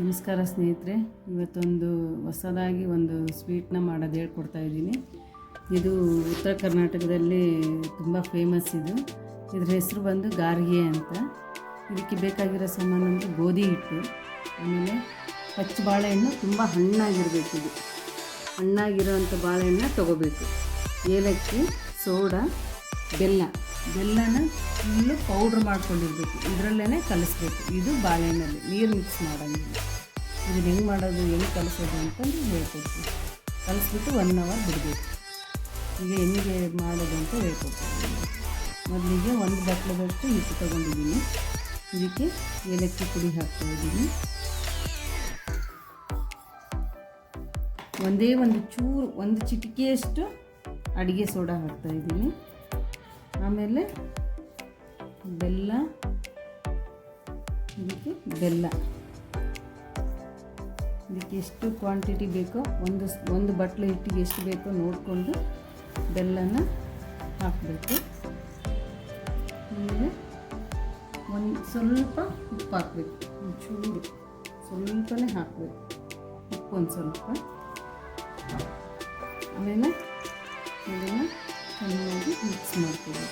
ನಮಸ್ಕಾರ ಸ್ನೇಹಿತರೆ, ಇವತ್ತೊಂದು ಹೊಸದಾಗಿ ಒಂದು ಸ್ವೀಟ್ನ ಮಾಡೋದು ಹೇಳ್ಕೊಡ್ತಾ ಇದ್ದೀನಿ. ಇದು ಉತ್ತರ ಕರ್ನಾಟಕದಲ್ಲಿ ತುಂಬ ಫೇಮಸ್ ಇದು. ಇದ್ರ ಹೆಸರು ಬಂದು ಗಾರ್ಗೆ ಅಂತ. ಇದಕ್ಕೆ ಬೇಕಾಗಿರೋ ಸಾಮಾನು ಅಂದರೆ ಗೋಧಿ ಹಿಟ್ಟು, ಆಮೇಲೆ ಪಚ್ಚ ಬಾಳೆಹಣ್ಣು ತುಂಬ ಹಣ್ಣಾಗಿರಬೇಕು ಇದು. ಹಣ್ಣಾಗಿರೋವಂಥ ಬಾಳೆಹಣ್ಣ ತೊಗೋಬೇಕು. ಏಲಕ್ಕಿ, ಸೋಡಾ, ಬೆಲ್ಲ. ಬೆಲ್ಲನ ಫುಲ್ಲು ಪೌಡ್ರ್ ಮಾಡ್ಕೊಂಡಿರ್ಬೇಕು. ಇದರಲ್ಲೇ ಕಲಿಸ್ಬೇಕು. ಇದು ಬಾಳೆಹಣ್ಣಲ್ಲಿ. ನೀರು ಮಿಕ್ಸ್ ಮಾಡೋಂಗಿಲ್ಲ. ಇದನ್ನ ಹೆಂಗೆ ಮಾಡೋದು, ಹೆಂಗೆ ಕಲಿಸೋದು ಅಂತಂದು ಹೇಳ್ಕೊಡ್ತೀವಿ ಕಲಿಸ್ಬಿಟ್ಟು ಒನ್ ಅವರ್ ಬಿಡಬೇಕು. ಈಗ ಹೆಂಗೆ ಮಾಡೋದು ಅಂತ ಹೇಳ್ಕೊಡ್ತೀನಿ. ಮೊದಲಿಗೆ ಒಂದು ಬಟ್ಲದಷ್ಟು ಹಿಟ್ಟು ತೊಗೊಂಡಿದ್ದೀನಿ. ಇದಕ್ಕೆ ಏಲಕ್ಕಿ ಪುಡಿ ಹಾಕ್ತಾ ಇದ್ದೀನಿ ಒಂದೇ ಒಂದು ಚೂರು, ಒಂದು ಚಿಟಿಕೆಯಷ್ಟು ಅಡುಗೆ ಸೋಡಾ ಹಾಕ್ತಾ ಇದ್ದೀನಿ ಆಮೇಲೆ ಬೆಲ್ಲ, ಇದಕ್ಕೆ ಬೆಲ್ಲ. ಇದಕ್ಕೆ ಎಷ್ಟು ಕ್ವಾಂಟಿಟಿ ಬೇಕೋ, ಒಂದು ಒಂದು ಬಟ್ಲು ಹಿಟ್ಟಿಗೆ ಎಷ್ಟು ಬೇಕೋ ನೋಡಿಕೊಂಡು ಬೆಲ್ಲನ ಹಾಕಬೇಕು. ಆಮೇಲೆ ಒಂದು ಸ್ವಲ್ಪ ಉಪ್ಪು ಹಾಕಬೇಕು. ಒಂಚೂರು, ಸ್ವಲ್ಪನೇ ಹಾಕಬೇಕು. ಉಪ್ಪು ಒಂದು ಸ್ವಲ್ಪ. ಆಮೇಲೆ ಇದನ್ನು ಚೆನ್ನಾಗಿ ಮಿಕ್ಸ್ ಮಾಡ್ತೀವಿ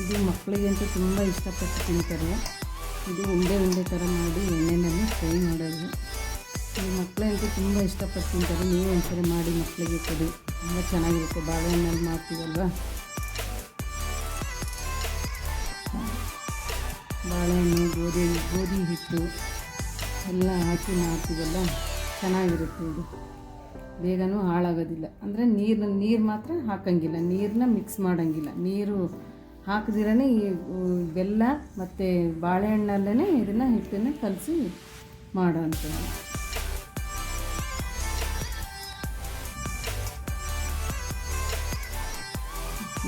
ಇದು ಮಕ್ಕಳಿಗಂತೂ ತುಂಬ ಇಷ್ಟಪಟ್ಟು ತಿಂತಾರೆ. ಇದು ಉಂಡೆ ಉಂಡೆ ಥರ ಮಾಡಿ ಎಣ್ಣೆನಲ್ಲಿ ಫ್ರೈ ಮಾಡೋದು. ಇದು ಮಕ್ಕಳಂತೂ ತುಂಬ ಇಷ್ಟಪಟ್ಟು ತಿಂತಾರೆ. ನೀವು ಒಂದ್ಸರಿ ಮಾಡಿ ಮಕ್ಕಳಿಗೆ ಕೊಡಿ. ತುಂಬ ಚೆನ್ನಾಗಿರುತ್ತೆ. ಬಾಳೆಹಣ್ಣಲ್ಲಿ ಮಾಡ್ತೀವಲ್ವ? ಬಾಳೆಹಣ್ಣು, ಗೋಧಿ ಗೋಧಿ ಹಿಟ್ಟು ಎಲ್ಲ ಹಾಕಿ ಮಾಡ್ತೀವಲ್ಲ? ಚೆನ್ನಾಗಿರುತ್ತೆ ಇದು. ಬೇಗನೂ ಹಾಳಾಗೋದಿಲ್ಲ. ಅಂದರೆ ನೀರು ನೀರು ಮಾತ್ರ ಹಾಕೋಂಗಿಲ್ಲ. ನೀರನ್ನ ಮಿಕ್ಸ್ ಮಾಡೋಂಗಿಲ್ಲ. ನೀರು ಹಾಕದಿರೇ ಈ ಬೆಲ್ಲ ಮತ್ತು ಬಾಳೆಹಣ್ಣಲ್ಲೇ ಇದನ್ನು ಹಿಟ್ಟನ್ನು ಕಲಸಿ ಮಾಡೋವಂಥದ್ದು.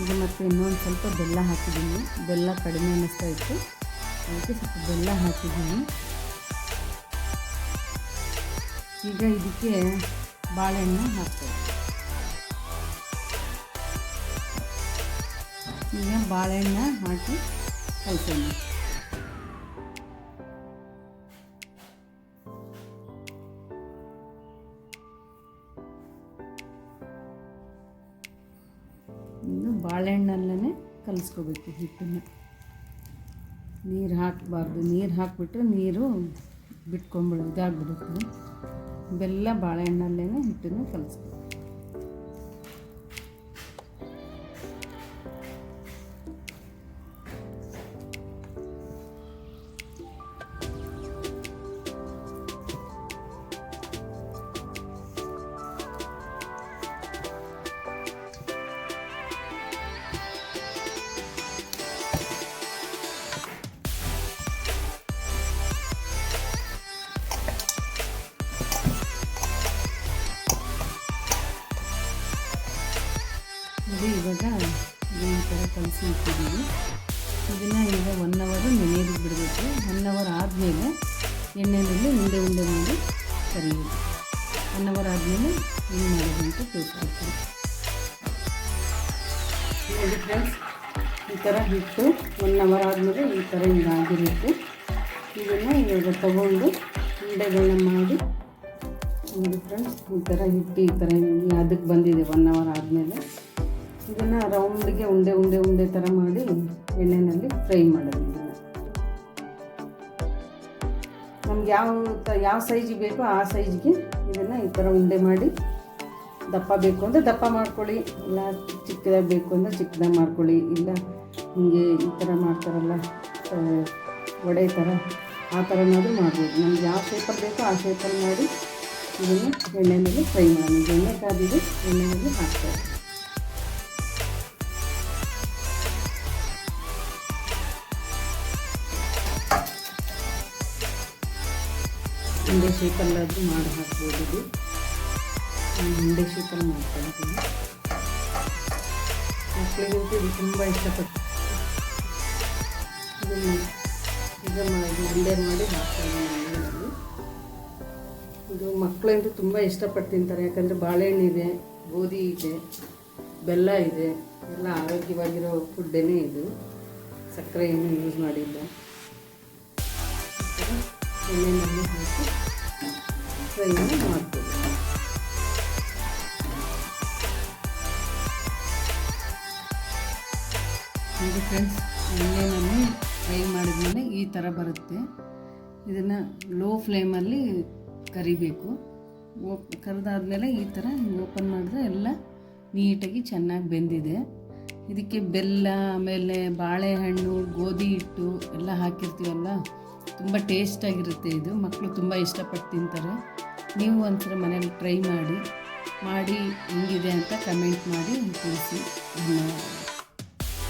ಈಗ ಮತ್ತು ಇನ್ನೊಂದು ಸ್ವಲ್ಪ ಬೆಲ್ಲ ಹಾಕಿದ್ದೀನಿ. ಬೆಲ್ಲ ಕಡಿಮೆ ಅನ್ನಿಸ್ತಾ ಇತ್ತು. ಅದಕ್ಕೆ ಸ್ವಲ್ಪ ಬೆಲ್ಲ ಹಾಕಿದ್ದೀನಿ. ಈಗ ಇದಕ್ಕೆ ಬಾಳೆಹಣ್ಣು ಹಾಕ್ತೇವೆ. ಈಗ ಬಾಳೆಹಣ್ಣು ಹಾಕಿ ಕಲ್ತೇನೆ ಇನ್ನು ಬಾಳೆಹಣ್ಣಲ್ಲೇ ಕಲಿಸ್ಕೋಬೇಕು ಹಿಟ್ಟನ್ನು. ನೀರು ಹಾಕಬಾರ್ದು. ನೀರು ಹಾಕಿಬಿಟ್ರೆ ನೀರು ಬಿಟ್ಕೊಂಬಿಡು ಇದಾಗ್ಬಿಡುತ್ತೆ. ಬೆಲ್ಲ ಬಾಳೆಹಣ್ಣಲ್ಲೇ ಹಿಟ್ಟನ್ನು ಕಲಿಸ್ಬೇಕು. ಇದು ಇವಾಗ ಈ ಥರ ಕಲಸಿ ಇಟ್ಟಿದ್ದೀವಿ ಇದನ್ನು ಈಗ ಒನ್ ಅವರು ನೆನೆಯೋದಕ್ಕೆ ಬಿಡಬೇಕು. ಒನ್ ಅವರ್ ಆದಮೇಲೆ ಎಣ್ಣೆಯಲ್ಲಿ ಉಂಡೆ ಉಂಡೆ ಮಾಡಿ ಕರಿಯೋದು. ಒನ್ ಅವರ್ ಆದಮೇಲೆ ಏನು ಮಾಡೋದು ಅಂತ ತಿಳ್ಕೊಳ್ತೀನಿ ನೋಡಿ ಫ್ರೆಂಡ್ಸ್ ಈ ಥರ ಹಿಟ್ಟು ಒನ್ ಅವರ್ ಆದಮೇಲೆ ಈ ಥರ ಹಿಂಗಾಗಿರುತ್ತೆ ಇದನ್ನು ಇವಾಗ ತಗೊಂಡು ಉಂಡೆಗಳನ್ನ ಮಾಡಿ ನೋಡಿ ಫ್ರೆಂಡ್ಸ್ ಈ ಥರ ಹಿಟ್ಟು ಈ ಥರ ಅದಕ್ಕೆ ಬಂದಿದೆ ಒನ್ ಅವರ್ ಆದಮೇಲೆ. ಇದನ್ನು ರೌಂಡಿಗೆ ಉಂಡೆ ಉಂಡೆ ಉಂಡೆ ಥರ ಮಾಡಿ ಎಣ್ಣೆಯಲ್ಲಿ ಫ್ರೈ ಮಾಡೋದು ಇದನ್ನು. ನಮ್ಗೆ ಯಾವ ತ, ಯಾವ ಸೈಜಿಗೆ ಬೇಕೋ ಆ ಸೈಜ್ಗೆ ಇದನ್ನು ಈ ಥರ ಉಂಡೆ ಮಾಡಿ ದಪ್ಪ ಬೇಕು ಅಂದರೆ ದಪ್ಪ ಮಾಡ್ಕೊಳ್ಳಿ, ಇಲ್ಲ ಚಿಕ್ಕದಾಗಿ ಬೇಕು ಅಂದರೆ ಚಿಕ್ಕದಾಗಿ ಮಾಡ್ಕೊಳ್ಳಿ, ಇಲ್ಲ ಹಿಂಗೆ ಈ ಥರ ಮಾಡ್ತಾರಲ್ಲ ವಡೆ ಥರ ಆ ಥರನಾದ್ರೂ ಮಾಡ್ಬೋದು. ನಮ್ಗೆ ಯಾವ ಶೇಪಲ್ಲಿ ಬೇಕೋ ಆ ಶೇಪಲ್ಲಿ ಮಾಡಿ ಇದನ್ನು ಎಣ್ಣೆಯಲ್ಲಿ ಫ್ರೈ ಮಾಡಿ ಎಣ್ಣೆ ಕಾದಿದ್ದು ಎಣ್ಣೆಯಲ್ಲಿ ಹಾಕ್ತಾರೆ. ಉಂಡೆ ಶೇಪಲ್ಲಾದರೂ ಮಾಡಿ ಹಾಕ್ಬೋದು ಇದು. ನಾನು ಉಂಡೆ ಶೇಪಲ್ಲಿ ಇದ್ದೀನಿ. ಮಕ್ಕಳಿಗಂತೂ ಇದು ತುಂಬ ಇಷ್ಟಪಟ್ಟು ಇದನ್ನು ಈಗ ಮಾಡಿ ಉಂಡೆ ಮಾಡಿ ಹಾಕ್ತೀನಿ ಇದು ಮಕ್ಕಳಂತೂ ತುಂಬ ಇಷ್ಟಪಟ್ಟು ತಿಂತಾರೆ ಯಾಕಂದರೆ ಬಾಳೆಹಣ್ಣಿದೆ ಗೋಧಿ ಇದೆ, ಬೆಲ್ಲ ಇದೆ. ಎಲ್ಲ ಆರೋಗ್ಯವಾಗಿರೋ ಫುಡ್ಡೇ ಇದು. ಸಕ್ಕರೆ ಏನು ಯೂಸ್ ಮಾಡಿಲ್ಲ. ಎಣ್ಣೆನಲ್ಲಿ ಹಾಕಿ ಫ್ರೈಯನ್ನು ಮಾಡ್ಬೋದು ನೋಡಿ ಫ್ರೆಂಡ್ಸ್ ಎಣ್ಣೆನಲ್ಲಿ ಫ್ರೈ ಮಾಡಿದ್ಮೇಲೆ ಈ ಥರ ಬರುತ್ತೆ ಇದನ್ನು ಲೋ ಫ್ಲೇಮಲ್ಲಿ ಕರಿಬೇಕು ಓಪ್ ಕರೆದಾದ್ಮೇಲೆ ಈ ಥರ ಓಪನ್ ಮಾಡಿದ್ರೆ ಎಲ್ಲ ನೀಟಾಗಿ ಚೆನ್ನಾಗಿ ಬೆಂದಿದೆ ಇದಕ್ಕೆ ಬೆಲ್ಲ ಆಮೇಲೆ ಬಾಳೆಹಣ್ಣು ಗೋಧಿ ಹಿಟ್ಟು ಎಲ್ಲ ಹಾಕಿರ್ತೀವಲ್ಲ ತುಂಬ ಟೇಸ್ಟಾಗಿರುತ್ತೆ ಇದು. ಮಕ್ಕಳು ತುಂಬ ಇಷ್ಟಪಟ್ಟು ತಿಂತಾರೆ. ನೀವು ಒಂಥರ ಮನೇಲಿ ಟ್ರೈ ಮಾಡಿ ಮಾಡಿ ಹೇಗಿದೆ ಅಂತ ಕಮೆಂಟ್ ಮಾಡಿ ತಿಳಿಸಿ. ಧನ್ಯವಾದ